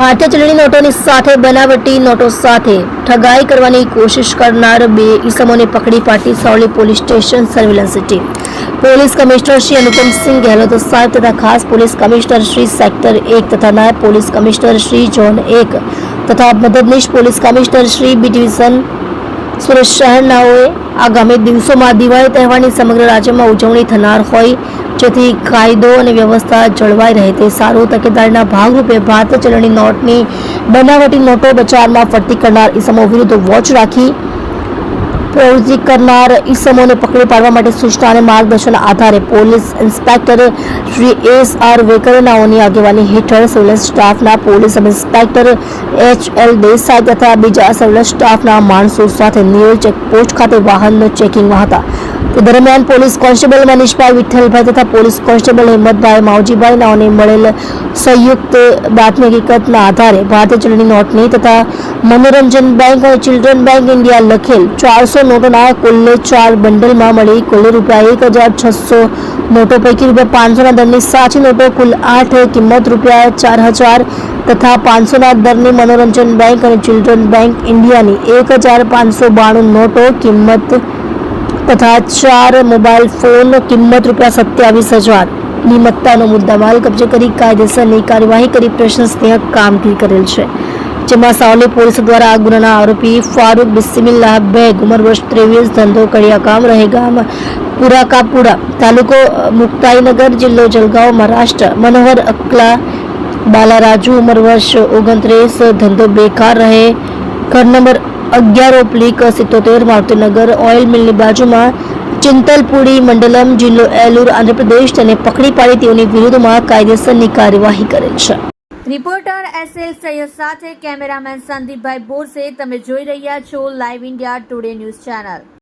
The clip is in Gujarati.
ભારતીય ચલણી નોટોની સાથે, બનાવટી નોટો સાથે ઠગાઈ કરવાની કોશિશ કરનાર બે ઇસમોને પકડી પાડતી Savli police station surveillance team. Police commissioner Shri Anupamsinh Gehlot સાહેબ તથા ખાસ પોલીસ કમિશનર શ્રી સેક્ટર એક તથા નાયબ પોલીસ કમિશનર શ્રી ઝોન એક તથા મદદનીશ police commissioner Shri B division Surat શહેરનાઓએ આગામી દિવસોમાં દિવાળી તહેવારની સમગ્ર રાજ્યમાં ઉજવણી થનાર હોય જેથી કાયદો અને વ્યવસ્થા જળવાઈ રહે તે સારું. તકેદારીના ભાગરૂપે ભારતીય ચલણી નોટની બનાવટી નોટો બજારમાં ફરતી કરનાર ઇસમો વિરુદ્ધ વોચ રાખી પ્રવૃત્તિ કરનાર ઈસમોને પકડી પાડવા માટે સૂચના અને માર્ગદર્શન આધારે police inspector Shri S R વેકરનાઓની આગેવાની હેઠળ સર્વેલન્સ સ્ટાફના police sub inspector H L Desai તથા બીજા સર્વેલન્સ સ્ટાફના માણસો સાથે નિયોલ ચેકપોસ્ટ ખાતે વાહનનો ચેકિંગમાં હતા. તે દરમિયાન પોલીસ કોન્સ્ટેબલ મનીષભાઈ વિઠ્ઠલભાઈ તથા પોલીસ કોન્સ્ટેબલ હિંમતભાઈ માવજીભાઈ નાઓને મળેલ સંયુક્ત બાતમી હકીકતના આધારે ભારતીય ચલણી નોટની તથા મનોરંજન બેંક અને ચિલ્ડ્રન બેંક ઇન્ડિયા લખેલ ચારસો નોટોના કુલ્લે ચાર બંડલમાં મળી કુલ રૂપિયા એક હજાર છસો નોટો પૈકી રૂપિયા પાંચસોના દરની સાચી નોટો કુલ આઠ કિંમત રૂપિયા ચાર હજાર તથા પાંચસોના દરની મનોરંજન બેંક અને ચિલ્ડ્રન બેંક ઇન્ડિયાની એક હજાર પાંચસો બાણું નોટો કિંમત તથા ચાર મોબાઈલ ફોન કિંમત રૂપિયા સત્યાવીસ હજાર. ની મત્તાનો મુદ્દામાલ કબજે કરી કાયદેસરની કાર્યવાહી કરી પ્રશંસનીય કામગીરી કરેલ છે. જેમાં સાવલી પોલીસ દ્વારા આ ગુનાના આરોપી ફારૂક બિસ્મિલ્લા બેગ ઉંમર વર્ષ ત્રેવીસ, ધંધો કડિયા કામ રહે ગામ પુરા કાપુરા તાલુકો મુક્તાઈનગર જિલ્લો જલગાંવ મહારાષ્ટ્ર મનોહર અકલા બાલારાજુ ઉંમર વર્ષ ઓગણત્રીસ, ધંધો બેકાર રહે. ઘર નંબર અગિયાર ઓબ્લિક સિત્તોતેર મારુતિનગર ઓઇલ મિલની બાજુમાં ચિંતલપુડી મંડલમ જિલ્લો એલુર આંધ્રપ્રદેશ તેને પકડી પાડી તેઓની વિરુદ્ધમાં કાયદેસરની કાર્યવાહી કરેલ છે. રિપોર્ટર એસ એલ સૈયદ સાથે કેમેરામેન સંદીપભાઈ બોરસે. તમે જોઈ રહ્યા છો live India today news channel